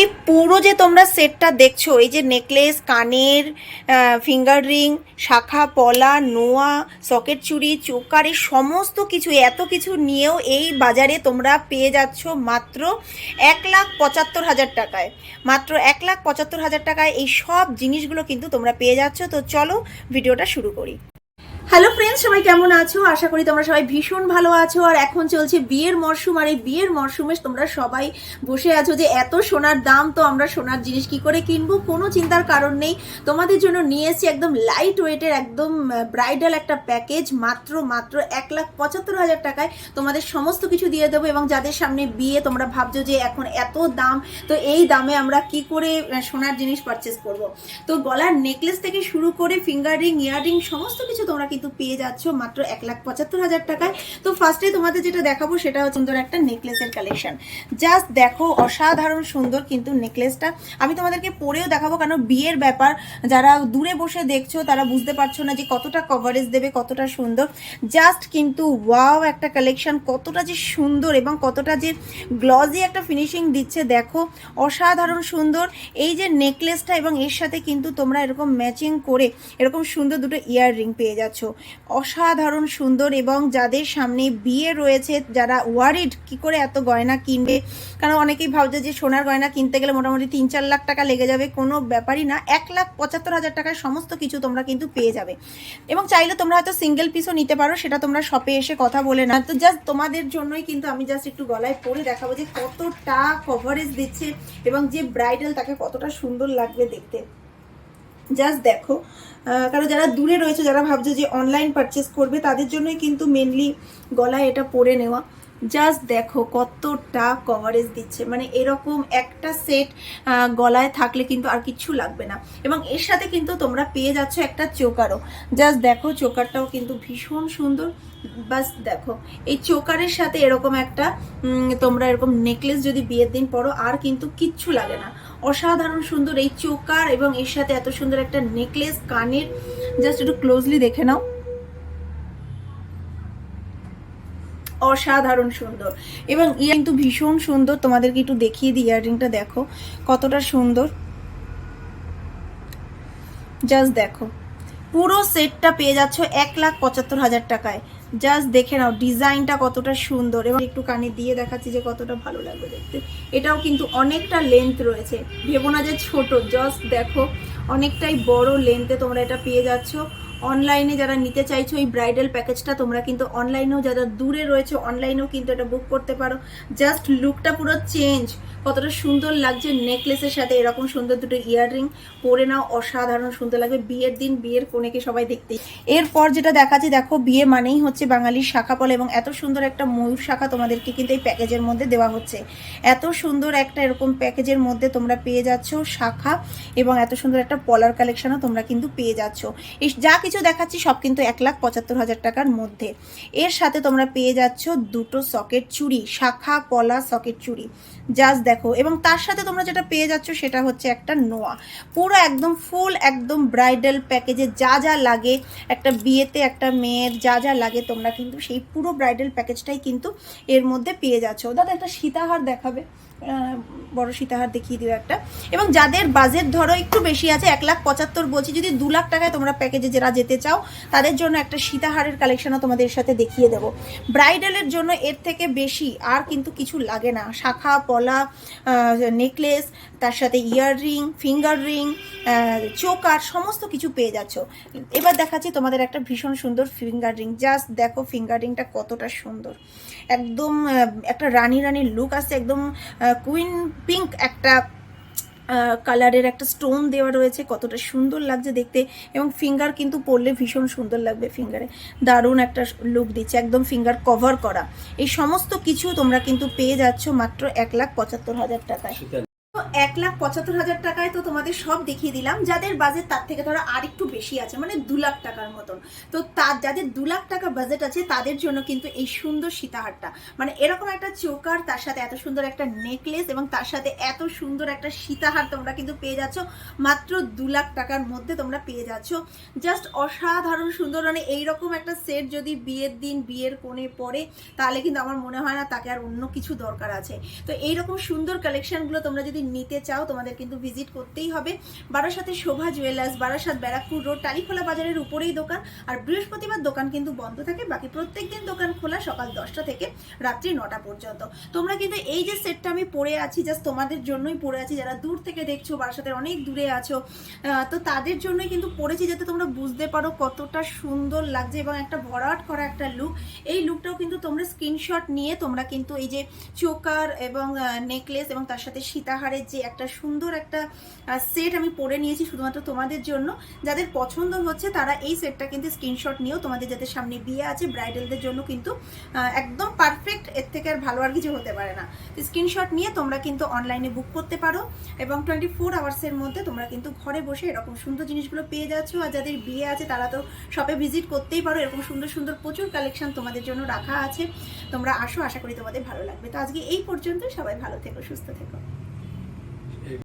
এই পুরো যে তোমরা সেটটা দেখছ, এই যে নেকলেস কানের ফিঙ্গার রিং শাখা, পলা, নোয়া সকেট চুড়ি, চোকার, এই সমস্ত কিছু এত কিছু নিয়েও এই বাজারে তোমরা পেয়ে যাচ্ছ মাত্র এক লাখ পঁচাত্তর হাজার টাকায়। মাত্র এক লাখ পঁচাত্তর হাজার টাকায় এই সব জিনিসগুলো কিন্তু তোমরা পেয়ে যাচ্ছ। তো চলো ভিডিওটা শুরু করি। হ্যালো ফ্রেন্ডস সবাই কেমন আছো? আশা করি তোমরা সবাই ভীষণ ভালো আছো। আর এখন চলছে বিয়ের মরশুম। আর এই বিয়ের মরশুমে তোমরা সবাই বসে আছো যে এত সোনার দাম, তো আমরা সোনার জিনিস কি করে কিনবো? কোনো চিন্তার কারণ নেই। তোমাদের জন্য নিয়ে এসেছি একদম লাইট ওয়েটের একদম ব্রাইডাল একটা প্যাকেজ মাত্র মাত্র এক লাখ পঁচাত্তর হাজার টাকায় তোমাদের সমস্ত কিছু দিয়ে দেবো। এবং যাদের সামনে বিয়ে, তোমরা ভাবছ যে এখন এত দাম, তো এই দামে আমরা কি করে সোনার জিনিস পারচেস করব? তো গলার নেকলেস থেকে শুরু করে ফিঙ্গার রিং ইয়াররিং সমস্ত কিছু তোমরা কিন্তু পেয়ে যাচ্ছ মাত্র এক লাখ পঁচাত্তর হাজার টাকায়, তো ফার্স্টে তোমাদের যেটা দেখাবো সেটা হচ্ছে সুন্দর একটা নেকলেসের কালেকশন জাস্ট দেখো, অসাধারণ সুন্দর কিন্তু নেকলেসটা আমি তোমাদেরকে পরেও দেখাবো কারণ বিয়ের ব্যাপার, যারা দূরে বসে দেখছ তারা বুঝতে পারছ না যে কতটা কভারেজ দেবে, কতটা সুন্দর। জাস্ট কিন্তু ওয়াও একটা কালেকশন কতটা যে সুন্দর এবং কতটা যে গ্লজি একটা ফিনিশিং দিচ্ছে, দেখো, অসাধারণ সুন্দর। এই যে নেকলেসটা এবং এর সাথে কিন্তু তোমরা এরকম ম্যাচিং করে, এরকম সুন্দর দুটো ইয়ার রিং পেয়ে যাচ্ছ। অসাধারণ, সুন্দর এবং যাদের সামনে বিয়ে রয়েছে, যারা ওয়ারিড কি করে এত গয়না কিনবে? কারণ অনেকেই ভাবছে যে সোনার গয়না কিনতে গেলে মোটামুটি তিন চার লাখ টাকা লেগে যাবে, কোনো ব্যাপারই না। এক লাখ পঁচাত্তর হাজার টাকায় সমস্ত কিছু তোমরা কিন্তু পেয়ে যাবে। এবং চাইলে তোমরা হয়তো সিঙ্গেল পিসও নিতে পারো, সেটা তোমরা শপে এসে কথা বলে না তো জাস্ট তোমাদের জন্যই কিন্তু আমি জাস্ট একটু গলায় পরে দেখাবো যে কতটা কভারেজ দিচ্ছে এবং যে ব্রাইডাল তাকে কতটা সুন্দর লাগবে দেখতে। জাস্ট দেখো। কারণ যারা দূরে রয়েছে, যারা ভাবছে যে অনলাইন পারচেস করবে, তাদের জন্যই কিন্তু মেনলি গলায় এটা পরে নেওয়া। জাস্ট দেখো কতটা কভারেজ দিচ্ছে। মানে এরকম একটা সেট গলায় থাকলে কিন্তু আর কিচ্ছু লাগবে না। এবং এর সাথে কিন্তু তোমরা পেয়ে যাচ্ছ একটা চোকারও। জাস্ট দেখো চোকারটাও কিন্তু ভীষণ সুন্দর। বাস দেখো, এই চোকারের সাথে এরকম একটা তোমরা এরকম নেকলেস যদি বিয়ের দিন পরো, আর কিন্তু কিচ্ছু লাগে না। অসাধারণ সুন্দর এই চোকার এবং এর সাথে এত সুন্দর একটা নেকলেস কানের। জাস্ট একটু ক্লোজলি দেখে নাও। অসাধারণ সুন্দর। এবং ইয়ে কিন্তু ভীষণ সুন্দর। তোমাদেরকে একটু দেখিয়ে দিই, ইয়াররিংটা দেখো। কতটা সুন্দর। জাস্ট দেখো। পুরো সেটটা পেয়ে যাচ্ছ এক লাখ পঁচাত্তর হাজার টাকায়। জাস্ট দেখে নাও, ডিজাইনটা কতটা সুন্দর। এবং একটু কানে দিয়ে দেখাচ্ছি যে কতটা ভালো লাগবে দেখতে। এটাও কিন্তু অনেকটা লেন্থ রয়েছে। ভেবো না যে ছোট জাস্ট দেখো। অনেকটাই বড় লেন্থে তোমরা এটা পেয়ে যাচ্ছ। অনলাইনে যারা নিতে চাইছো, এই ব্রাইডাল প্যাকেজটা তোমরা কিন্তু অনলাইনেও যারা দূরে রয়েছে অনলাইনেও কিন্তু এটা বুক করতে পারো। জাস্ট লুকটা পুরো চেঞ্জ কতটা সুন্দর লাগছে নেকলেসের সাথে। এরকম সুন্দর দুটো ইয়াররিং পরে নাও, অসাধারণ সুন্দর লাগবে। বিয়ের দিন, বিয়ের কোনেকে সবাই দেখতে। এরপর যেটা দেখাচ্ছে, দেখো, বিয়ে মানেই হচ্ছে বাঙালির শাখা পলা এবং এত সুন্দর একটা ময়ূর শাখা তোমাদেরকে কিন্তু এই প্যাকেজের মধ্যে দেওয়া হচ্ছে। এত সুন্দর একটা এরকম প্যাকেজের মধ্যে তোমরা পেয়ে যাচ্ছ শাখা এবং এত সুন্দর একটা পলার কালেকশনও তোমরা কিন্তু পেয়ে যাচ্ছ। এই যা কিছু দেখাচ্ছি, সব কিন্তু এক লাখ পঁচাত্তর হাজার টাকার মধ্যে। এর সাথে তোমরা পেয়ে যাচ্ছ দুটো সকেট চুড়ি, শাখা পলা সকেট চুড়ি। জাস্ট দেখো, এবং তার সাথে তোমরা যেটা পেয়ে যাচ্ছ সেটা হচ্ছে একটা নোয়া। পুরো একদম ফুল একদম ব্রাইডাল প্যাকেজে যা যা লাগে, একটা বিয়েতে একটা মেয়ের যা যা লাগে, তোমরা কিন্তু সেই পুরো ব্রাইডাল প্যাকেজটাই কিন্তু এর মধ্যে পেয়ে যাচ্ছ। দাদা, একটা সীতাহার দেখাবে। বড় সীতাহার দেখিয়ে দিও একটা। এবং যাদের বাজেট ধরো একটু বেশি আছে, এক লাখ পঁচাত্তর বলছি, যদি দু লাখ টাকায় তোমরা প্যাকেজে যারা যেতে চাও, তাদের জন্য একটা সীতাহারের কালেকশনও তোমাদের সাথে দেখিয়ে দেবো। ব্রাইডালের জন্য এর থেকে বেশি আর কিন্তু কিছু লাগে না। শাখা, পলা নেকলেস তার সাথে ইয়াররিং ফিঙ্গার রিং চোকার সমস্ত কিছু পেয়ে যাচ্ছ। এবার দেখাচ্ছি তোমাদের একটা ভীষণ সুন্দর ফিঙ্গার রিং জাস্ট দেখো ফিঙ্গার রিংটা কতটা সুন্দর। একদম একটা রানী রানীর লুক আসছে, একদম কুইন পিঙ্ক একটা কালারের একটা স্টোন দেওয়া রয়েছে। কতটা সুন্দর লাগছে দেখতে এবং ফিঙ্গার কিন্তু পরলে ভীষণ সুন্দর লাগবে ফিঙ্গারে দারুণ একটা লুক দিচ্ছে, একদম ফিঙ্গার কভার করা। এই সমস্ত কিছু তোমরা কিন্তু পেয়ে যাচ্ছ মাত্র এক লাখ পঁচাত্তর হাজার টাকায়। এক লাখ পঁচাত্তর হাজার টাকায় তো তোমাদের সব দেখিয়ে দিলাম। যাদের বাজেট তার থেকে ধরো আর একটু বেশি আছে মানে দু লাখ টাকার মতন। তো তার যাদের দু লাখ টাকা বাজেট আছে, তাদের জন্য কিন্তু এই সুন্দর সীতাহারটা। মানে এরকম একটা চোকার, তার সাথে এত সুন্দর একটা নেকলেস এবং তার সাথে এত সুন্দর একটা সীতাহার তোমরা কিন্তু পেয়ে যাচ্ছ। মাত্র দু লাখ টাকার মধ্যে তোমরা পেয়ে যাচ্ছ। জাস্ট অসাধারণ সুন্দর মানে এইরকম একটা সেট যদি বিয়ের দিন, বিয়ের কোণে পড়ে, তাহলে কিন্তু আমার মনে হয় না তাকে আর অন্য কিছু দরকার আছে। তো এইরকম সুন্দর কালেকশনগুলো তোমরা যদি নিতে চাও, তোমাদের কিন্তু ভিজিট করতেই হবে। বারাসাতে শোভা জুয়েলার্স বারাসাত ব্যারাকপুর রোড টালিখোলা বাজারের উপরেই দোকান। আর বৃহস্পতিবার দোকান কিন্তু বন্ধ থাকে, বাকি প্রত্যেক দিন দোকান খোলা সকাল দশটা থেকে রাত্রি নটা পর্যন্ত। তোমরা কিন্তু এই যে সেটটা আমি পরে আছি জাস্ট তোমাদের জন্যই পরে আছি। যারা দূর থেকে দেখছ, বারাসাতের অনেক দূরে আছো তো তাদের জন্যই কিন্তু পরেছি, যাতে তোমরা বুঝতে পারো কতটা সুন্দর লাগছে এবং একটা ভরাট করা একটা লুক এই লুকটাও কিন্তু তোমরা স্ক্রিনশট নিয়ে তোমরা কিন্তু এই যে চোকার এবং নেকলেস এবং তার সাথে সীতাহারের যে একটা সুন্দর একটা সেট আমি পরে নিয়েছি শুধুমাত্র তোমাদের জন্য। যাদের পছন্দ হচ্ছে তারা এই সেটটা কিন্তু স্ক্রিনশট নিয়েও তোমাদের যাদের সামনে বিয়ে আছে ব্রাইডালদের জন্য কিন্তু একদম পারফেক্ট এর থেকে আর ভালো আর কিছু হতে পারে না। স্ক্রিনশট নিয়ে তোমরা কিন্তু অনলাইনে বুক করতে পারো এবং টোয়েন্টি ফোর আওয়ার্সের মধ্যে তোমরা কিন্তু ঘরে বসে এরকম সুন্দর জিনিসগুলো পেয়ে যাচ্ছ। আর যাদের বিয়ে আছে তারা তো শপে ভিজিট করতেই পারো। এরকম সুন্দর সুন্দর প্রচুর কালেকশন তোমাদের জন্য রাখা আছে। তোমরা আসো, আশা করি তোমাদের ভালো লাগবে। তো আজকে এই পর্যন্ত সবাই ভালো থেকো, সুস্থ থেকো।